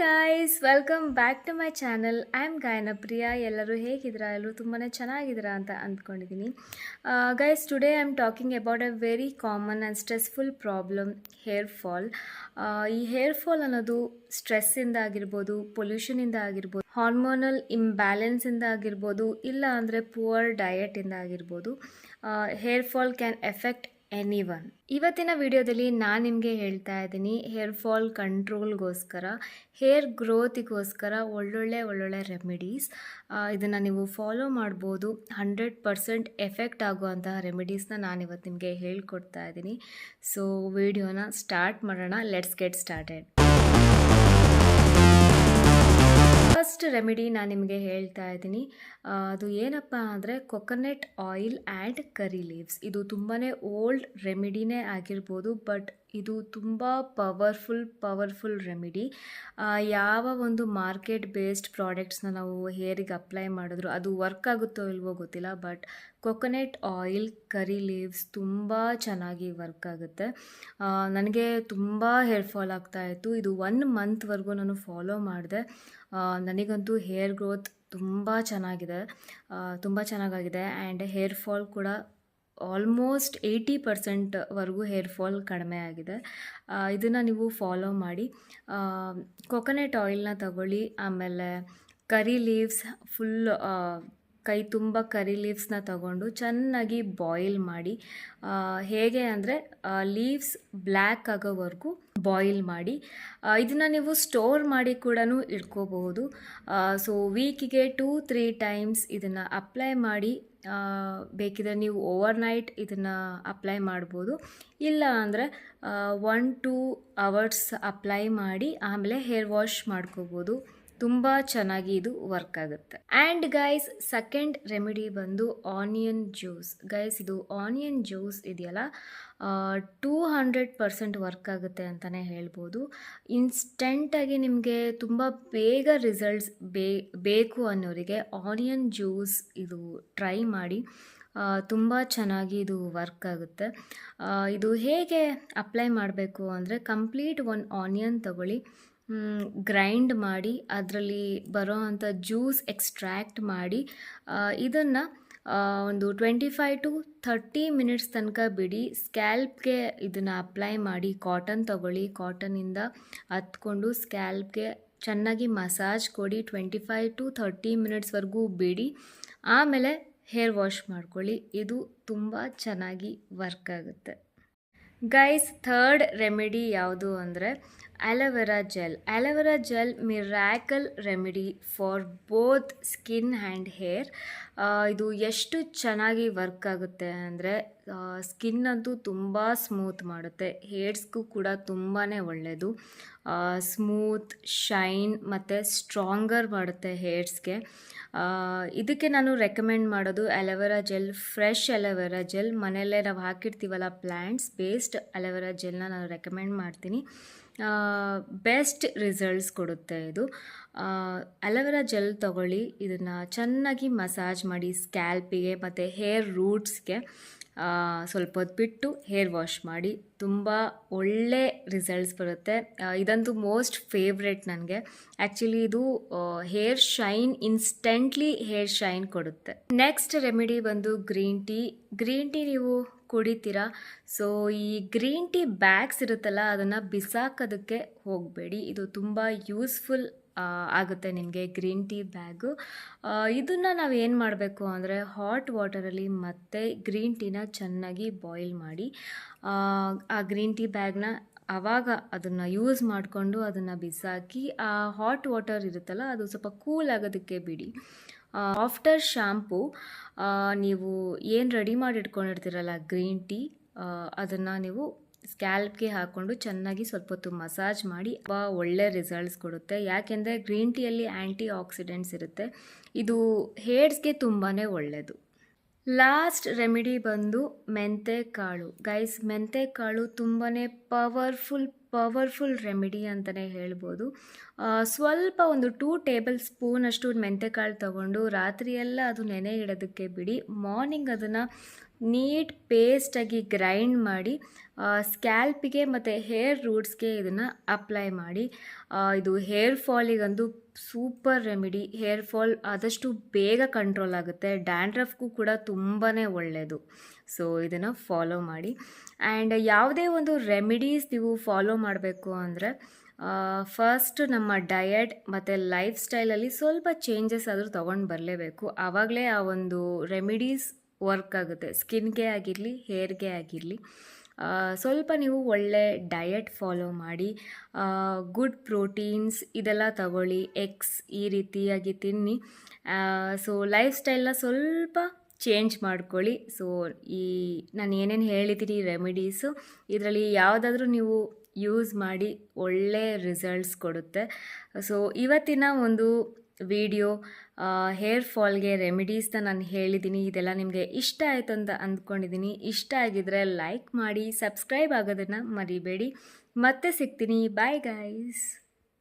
Guys welcome back to my channel I am Gayana Priya ಎಲ್ಲರೂ ಹೇಗಿದ್ದೀರಾ? ಎಲ್ಲರೂ ತುಂಬಾ ಚೆನ್ನಾಗಿದ್ದೀರಾ ಅಂತ ಅಂದ್ಕೊಂಡಿದ್ದೀನಿ. Guys today I am talking about a very common and stressful problem hair fall ಈ ಹೇರ್ ಫಾಲ್ ಅನ್ನೋದು ಸ್ಟ್ರೆಸ್ಸಿಂದ ಆಗಿರ್ಬೋದು ಪೊಲ್ಯೂಷನಿಂದ ಆಗಿರ್ಬೋದು ಹಾರ್ಮೋನಲ್ ಇಂಬ್ಯಾಲೆನ್ಸಿಂದ ಆಗಿರ್ಬೋದು, ಇಲ್ಲ ಅಂದರೆ ಪುವರ್ ಡಯಟಿಂದ ಆಗಿರ್ಬೋದು. Hair fall can effect anyone ಇವತ್ತಿನ ವಿಡಿಯೋದಲ್ಲಿ ನಾನು ನಿಮಗೆ ಹೇಳ್ತಾ ಇದ್ದೀನಿ ಹೇರ್ ಫಾಲ್ ಕಂಟ್ರೋಲ್ಗೋಸ್ಕರ ಹೇರ್ ಗ್ರೋತಿಗೋಸ್ಕರ ಒಳ್ಳೊಳ್ಳೆ ಒಳ್ಳೊಳ್ಳೆ ರೆಮಿಡೀಸ್ ಇದನ್ನು ನೀವು ಫಾಲೋ ಮಾಡ್ಬೋದು. ಹಂಡ್ರೆಡ್ ಪರ್ಸೆಂಟ್ ಎಫೆಕ್ಟ್ ಆಗುವಂತಹ ರೆಮಿಡೀಸ್ನ ನಾನು ಇವತ್ತು ನಿಮಗೆ ಹೇಳ್ಕೊಡ್ತಾ ಇದ್ದೀನಿ. ಸೊ ವಿಡಿಯೋನ ಸ್ಟಾರ್ಟ್ ಮಾಡೋಣ. Let's get started first remedy ನಾನು ನಿಮಗೆ ಹೇಳ್ತಾ ಇದ್ದೀನಿ. ಅದು ಏನಪ್ಪ ಅಂದರೆ coconut oil and curry leaves. ಇದು ತುಂಬಾ ಓಲ್ಡ್ ರೆಮಿಡಿನೇ ಆಗಿರ್ಬೋದು, ಬಟ್ ಇದು ತುಂಬ ಪವರ್ಫುಲ್ ಪವರ್ಫುಲ್ ರೆಮಿಡಿ. ಯಾವ ಒಂದು ಮಾರ್ಕೆಟ್ ಬೇಸ್ಡ್ ಪ್ರಾಡಕ್ಟ್ಸ್ನ ನಾವು ಹೇರಿಗೆ ಅಪ್ಲೈ ಮಾಡಿದ್ರು, ಅದು ವರ್ಕ್ ಆಗುತ್ತೋ ಇಲ್ವೋ ಗೊತ್ತಿಲ್ಲ, but coconut oil, curry leaves ತುಂಬ ಚೆನ್ನಾಗಿ ವರ್ಕ್ ಆಗುತ್ತೆ. ನನಗೆ ತುಂಬ ಹೇರ್ ಫಾಲ್ ಆಗ್ತಾ ಇತ್ತು. ಇದು ಒನ್ ಮಂತ್ವರೆಗೂ ನಾನು ಫಾಲೋ ಮಾಡಿದೆ. ನನಗಂತೂ ಹೇರ್ ಗ್ರೋತ್ ತುಂಬ ಚೆನ್ನಾಗಿದೆ. ತುಂಬ ಚೆನ್ನಾಗಾಗಿದೆ. ಆ್ಯಂಡ್ ಹೇರ್ ಫಾಲ್ ಕೂಡ ಆಲ್ಮೋಸ್ಟ್ ಏಯ್ಟಿ ಪರ್ಸೆಂಟ್ವರೆಗೂ ಹೇರ್ ಫಾಲ್ ಕಡಿಮೆ ಆಗಿದೆ. ಇದನ್ನು ನೀವು ಫಾಲೋ ಮಾಡಿ. ಕೊಕೊನೆಟ್ ಆಯಿಲ್ನ ತಗೊಳ್ಳಿ. ಆಮೇಲೆ ಕರಿ ಲೀವ್ಸ್ ಫುಲ್ ಕೈ ತುಂಬ ಕರಿ ಲೀವ್ಸ್ನ ತಗೊಂಡು ಚೆನ್ನಾಗಿ ಬಾಯ್ಲ್ ಮಾಡಿ ಹೇಗೆ ಅಂದರೆ ಲೀವ್ಸ್ ಬ್ಲ್ಯಾಕ್ ಆಗೋವರೆಗೂ ಬಾಯ್ಲ್ ಮಾಡಿ ಇದನ್ನು ನೀವು ಸ್ಟೋರ್ ಮಾಡಿ ಕೂಡ ಇಟ್ಕೋಬಹುದು. ಸೊ ವೀಕಿಗೆ ಟೂ ತ್ರೀ ಟೈಮ್ಸ್ ಇದನ್ನು ಅಪ್ಲೈ ಮಾಡಿ ಬೇಕಿದ್ರೆ ನೀವು ಓವರ್ ನೈಟ್ ಇದನ್ನು ಅಪ್ಲೈ ಮಾಡ್ಬೋದು. ಇಲ್ಲ ಅಂದರೆ ಒನ್ ಟೂ ಅವರ್ಸ್ ಅಪ್ಲೈ ಮಾಡಿ ಆಮೇಲೆ ಹೇರ್ ವಾಶ್ ಮಾಡ್ಕೋಬೋದು. ತುಂಬ ಚೆನ್ನಾಗಿ ಇದು ವರ್ಕ್ ಆಗುತ್ತೆ. ಆ್ಯಂಡ್ ಗೈಸ್ ಸೆಕೆಂಡ್ ರೆಮಿಡಿ ಬಂದು ಆನಿಯನ್ ಜ್ಯೂಸ್ ಗೈಸ್ ಇದು ಆನಿಯನ್ ಜ್ಯೂಸ್ ಇದೆಯಲ್ಲ? ಟೂ ಹಂಡ್ರೆಡ್ ಪರ್ಸೆಂಟ್ ವರ್ಕ್ ಆಗುತ್ತೆ ಅಂತಲೇ ಹೇಳ್ಬೋದು. ಇನ್ಸ್ಟೆಂಟಾಗಿ ನಿಮಗೆ ತುಂಬ ಬೇಗ ರಿಸಲ್ಟ್ಸ್ ಬೇಕು ಅನ್ನೋರಿಗೆ ಆನಿಯನ್ ಜ್ಯೂಸ್ ಇದು ಟ್ರೈ ಮಾಡಿ ತುಂಬ ಚೆನ್ನಾಗಿ ಇದು ವರ್ಕ್ ಆಗುತ್ತೆ. ಇದು ಹೇಗೆ ಅಪ್ಲೈ ಮಾಡಬೇಕು ಅಂದರೆ ಕಂಪ್ಲೀಟ್ ಒನ್ ಆನಿಯನ್ ತಗೊಳ್ಳಿ. ಗ್ರೈಂಡ್ ಮಾಡಿ ಅದರಲ್ಲಿ ಬರೋ ಅಂಥ ಜ್ಯೂಸ್ ಎಕ್ಸ್ಟ್ರ್ಯಾಕ್ಟ್ ಮಾಡಿ ಇದನ್ನು ಒಂದು twenty five to thirty minutes ತನಕ ಬಿಡಿ. ಸ್ಕ್ಯಾಲ್ಪ್ಗೆ ಇದನ್ನು ಅಪ್ಲೈ ಮಾಡಿ ಕಾಟನ್ ತಗೊಳ್ಳಿ. ಕಾಟನಿಂದ ಹತ್ಕೊಂಡು ಸ್ಕ್ಯಾಲ್ಪ್ಗೆ ಚೆನ್ನಾಗಿ ಮಸಾಜ್ ಕೊಡಿ. ಟ್ವೆಂಟಿ ಫೈವ್ ಟು ಥರ್ಟಿ ಮಿನಿಟ್ಸ್ವರೆಗೂ ಬಿಡಿ. ಆಮೇಲೆ ಹೇರ್ ವಾಶ್ ಮಾಡ್ಕೊಳ್ಳಿ. ಇದು ತುಂಬ ಚೆನ್ನಾಗಿ ವರ್ಕ್ ಆಗುತ್ತೆ. ಗೈಸ್ ಥರ್ಡ್ ರೆಮಿಡಿ ಯಾವುದು ಅಂದರೆ aloe vera gel aloe vera gel miracle remedy for both skin and hair ಇದು ಎಷ್ಟು ಚೆನ್ನಾಗಿ ವರ್ಕ್ ಆಗುತ್ತೆ ಅಂದರೆ ಸ್ಕಿನ್ ಅಂತೂ ತುಂಬ ಸ್ಮೂತ್ ಮಾಡುತ್ತೆ. ಹೇರ್ಸ್ಗೂ ಕೂಡ ತುಂಬಾ ಒಳ್ಳೆಯದು ಸ್ಮೂತ್ ಶೈನ್ ಮತ್ತು ಸ್ಟ್ರಾಂಗರ್ ಮಾಡುತ್ತೆ ಹೇರ್ಸ್ಗೆ ಇದಕ್ಕೆ ನಾನು ರೆಕಮೆಂಡ್ ಮಾಡೋದು aloe vera gel fresh aloe vera gel ಮನೆಯಲ್ಲೇ ನಾವು ಹಾಕಿರ್ತೀವಲ್ಲ ಪ್ಲ್ಯಾಂಟ್ಸ್ ಬೇಸ್ಡ್ ಅಲೋವೆರಾ ಜೆಲ್ನ ನಾನು ರೆಕಮೆಂಡ್ ಮಾಡ್ತೀನಿ. ಬೆಸ್ಟ್ ರಿಸಲ್ಟ್ಸ್ ಕೊಡುತ್ತೆ ಇದು. ಅಲೋವೆರಾ ಜೆಲ್ ತಗೊಳ್ಳಿ, ಇದನ್ನು ಚೆನ್ನಾಗಿ ಮಸಾಜ್ ಮಾಡಿ ಸ್ಕ್ಯಾಲ್ಪಿಗೆ ಮತ್ತು ಹೇರ್ ರೂಟ್ಸ್ಗೆ ಸ್ವಲ್ಪ ಹೊತ್ತು ಬಿಟ್ಟು ಹೇರ್ ವಾಶ್ ಮಾಡಿ, ತುಂಬ ಒಳ್ಳೆ ರಿಸಲ್ಟ್ಸ್ ಬರುತ್ತೆ. ಇದಂತೂ ಮೋಸ್ಟ್ ಫೇವ್ರೆಟ್ ನನಗೆ. ಆ್ಯಕ್ಚುಲಿ ಇದು hair shine instantly hair shine ಕೊಡುತ್ತೆ. ನೆಕ್ಸ್ಟ್ ರೆಮಿಡಿ ಬಂದು ಗ್ರೀನ್ ಟೀ ಗ್ರೀನ್ ಟೀ ನೀವು ಕುಡಿತೀರಾ? ಸೊ ಈ ಗ್ರೀನ್ ಟೀ ಬ್ಯಾಗ್ಸ್ ಇರುತ್ತಲ್ಲ ಅದನ್ನು ಬಿಸಾಕೋದಕ್ಕೆ ಹೋಗಬೇಡಿ. ಇದು ತುಂಬ ಯೂಸ್ಫುಲ್ ಆಗುತ್ತೆ ನಿಮಗೆ ಗ್ರೀನ್ ಟೀ ಬ್ಯಾಗು ಇದನ್ನು ನಾವು ಏನು ಮಾಡಬೇಕು ಅಂದರೆ ಹಾಟ್ ವಾಟರಲ್ಲಿ ಮತ್ತೆ ಗ್ರೀನ್ ಟೀನ ಚೆನ್ನಾಗಿ ಬಾಯ್ಲ್ ಮಾಡಿ ಆ, ಗ್ರೀನ್ ಟೀ ಬ್ಯಾಗ್ನ ಆವಾಗ ಅದನ್ನು ಯೂಸ್ ಮಾಡಿಕೊಂಡು ಅದನ್ನು ಬಿಸಾಕಿ ಆ ಹಾಟ್ ವಾಟರ್ ಇರುತ್ತಲ್ಲ ಅದು ಸ್ವಲ್ಪ ಕೂಲ್ ಆಗೋದಕ್ಕೆ ಬಿಡಿ. ಆಫ್ಟರ್ ಶ್ಯಾಂಪು ನೀವು ಏನು ರೆಡಿ ಮಾಡಿ ಇಟ್ಕೊಂಡಿರ್ತೀರಲ್ಲ ಗ್ರೀನ್ ಟೀ ಅದನ್ನು ನೀವು ಸ್ಕ್ಯಾಲ್ಪ್ಗೆ ಹಾಕ್ಕೊಂಡು ಚೆನ್ನಾಗಿ ಸ್ವಲ್ಪ ಹೊತ್ತು ಮಸಾಜ್ ಮಾಡಿ ಒಳ್ಳೆ ರಿಸಲ್ಟ್ಸ್ ಕೊಡುತ್ತೆ. ಯಾಕೆಂದರೆ ಗ್ರೀನ್ ಟೀಯಲ್ಲಿ ಆ್ಯಂಟಿ ಆಕ್ಸಿಡೆಂಟ್ಸ್ ಇರುತ್ತೆ. ಇದು ಹೇರ್ಸ್ಗೆ ತುಂಬಾ ಒಳ್ಳೆಯದು ಲಾಸ್ಟ್ ರೆಮಿಡಿ ಬಂದು ಮೆಂತೆ ಕಾಳು ಗೈಸ್ ಮೆಂತೆ ಕಾಳು ತುಂಬಾ ಪವರ್ಫುಲ್ ಪವರ್ಫುಲ್ ರೆಮಿಡಿ ಅಂತಲೇ ಹೇಳ್ಬೋದು. ಸ್ವಲ್ಪ ಒಂದು ಟೂ ಟೇಬಲ್ ಸ್ಪೂನಷ್ಟು ಮೆಂತೆಕಾಳು ತಗೊಂಡು ರಾತ್ರಿಯೆಲ್ಲ ಅದು ನೆನೆ ಇಡೋದಕ್ಕೆ ಬಿಡಿ. ಮಾರ್ನಿಂಗ್ ಅದನ್ನು ನೀಟ್ ಪೇಸ್ಟಾಗಿ ಗ್ರೈಂಡ್ ಮಾಡಿ ಸ್ಕ್ಯಾಲ್ಪಿಗೆ ಮತ್ತು ಹೇರ್ ರೂಟ್ಸ್ಗೆ ಇದನ್ನು ಅಪ್ಲೈ ಮಾಡಿ. ಇದು ಹೇರ್ ಫಾಲಿಗಂದು ಸೂಪರ್ ರೆಮಿಡಿ, ಹೇರ್ ಫಾಲ್ ಆದಷ್ಟು ಬೇಗ ಕಂಟ್ರೋಲ್ ಆಗುತ್ತೆ. ಡ್ಯಾಂಡ್ರಫ್ಗೂ ಕೂಡ ತುಂಬಾ ಒಳ್ಳೆಯದು ಸೊ ಇದನ್ನು ಫಾಲೋ ಮಾಡಿ. ಆ್ಯಂಡ್ ಯಾವುದೇ ಒಂದು ರೆಮಿಡೀಸ್ ನೀವು ಫಾಲೋ ಮಾಡಬೇಕು ಅಂದರೆ ಫಸ್ಟ್ ನಮ್ಮ ಡಯಟ್ ಮತ್ತು ಲೈಫ್ ಸ್ಟೈಲಲ್ಲಿ ಸ್ವಲ್ಪ ಚೇಂಜಸ್ ಆದರೂ ತೊಗೊಂಡು ಬರಲೇಬೇಕು. ಆವಾಗಲೇ ಆ ಒಂದು ರೆಮಿಡೀಸ್ ವರ್ಕ್ ಆಗುತ್ತೆ. ಸ್ಕಿನ್ಗೆ ಆಗಿರಲಿ ಹೇರ್ಗೆ ಆಗಿರಲಿ. ಸ್ವಲ್ಪ ನೀವು ಒಳ್ಳೆ ಡಯಟ್ ಫಾಲೋ ಮಾಡಿ ಗುಡ್ ಪ್ರೋಟೀನ್ಸ್ ಇದೆಲ್ಲ ತಗೊಳ್ಳಿ ಎಗ್ಸ್ ಈ ರೀತಿಯಾಗಿ ತಿನ್ನಿ. ಸೊ ಲೈಫ್ ಸ್ಟೈಲ್ನ ಸ್ವಲ್ಪ ಚೇಂಜ್ ಮಾಡ್ಕೊಳ್ಳಿ. ಸೊ ಈ, ನಾನು ಏನೇನು ಹೇಳಿದ್ದೀನಿ ರೆಮಿಡೀಸು ಇದರಲ್ಲಿ ಯಾವುದಾದ್ರೂ ನೀವು ಯೂಸ್ ಮಾಡಿ ಒಳ್ಳೆ ರಿಸಲ್ಟ್ಸ್ ಕೊಡುತ್ತೆ. ಸೊ ಇವತ್ತಿನ ಒಂದು ವಿಡಿಯೋ ಹೇರ್ ಫಾಲ್ಗೆ ರೆಮಿಡೀಸ್ನ ನಾನು ಹೇಳಿದ್ದೀನಿ ಇದೆಲ್ಲ ನಿಮಗೆ ಇಷ್ಟ ಆಯಿತು ಅಂತ ಅಂದ್ಕೊಂಡಿದ್ದೀನಿ ಇಷ್ಟ ಆಗಿದ್ರೆ ಲೈಕ್ ಮಾಡಿ ಸಬ್ಸ್ಕ್ರೈಬ್ ಆಗೋದನ್ನು ಮರಿಬೇಡಿ. ಮತ್ತೆ ಸಿಗ್ತೀನಿ. Bye guys